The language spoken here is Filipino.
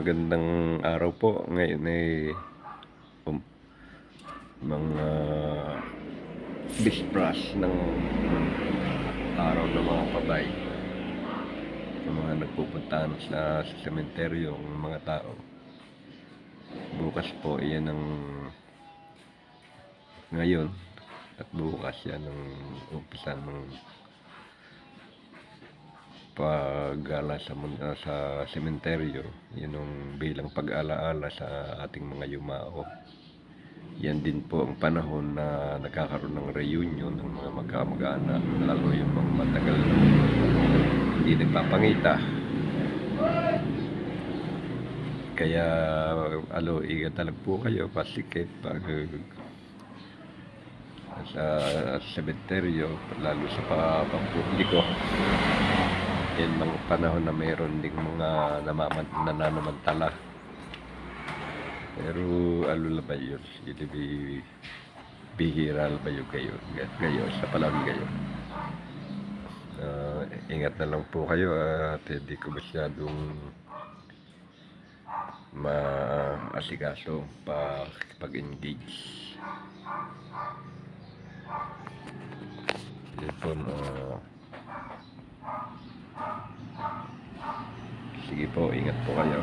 magandang araw po. Ngayon ay um, mga bispras ng araw ng mga pabay. Yung mga nagpupuntahan sa, sa sementeryo, ang mga tao. Bukas po, iyan ang ngayon at bukas yan ang umpisa ng paggala sa mun- sa sementeryo yun ang bilang pag-alaala sa ating mga yumao. Yan din po ang panahon na nagkakaroon ng reunion ng mga magkamag-anak lalo yung mga matagal na hindi nagpapangita. Kaya alo igatalag po kayo pasikip pag sa sementeryo lalo sa pa- pampubliko yan mga panahon na mayroon ding mga namaman, nananamantala. Pero ano na ba yun? Hindi bi bihira ba yun kayo? Gayo, sa panahon gayo. Ah, ingat na lang po kayo at hindi ko masyadong maasikaso pa pag-engage. Yun po, ah, Sige po, ingat po kayo.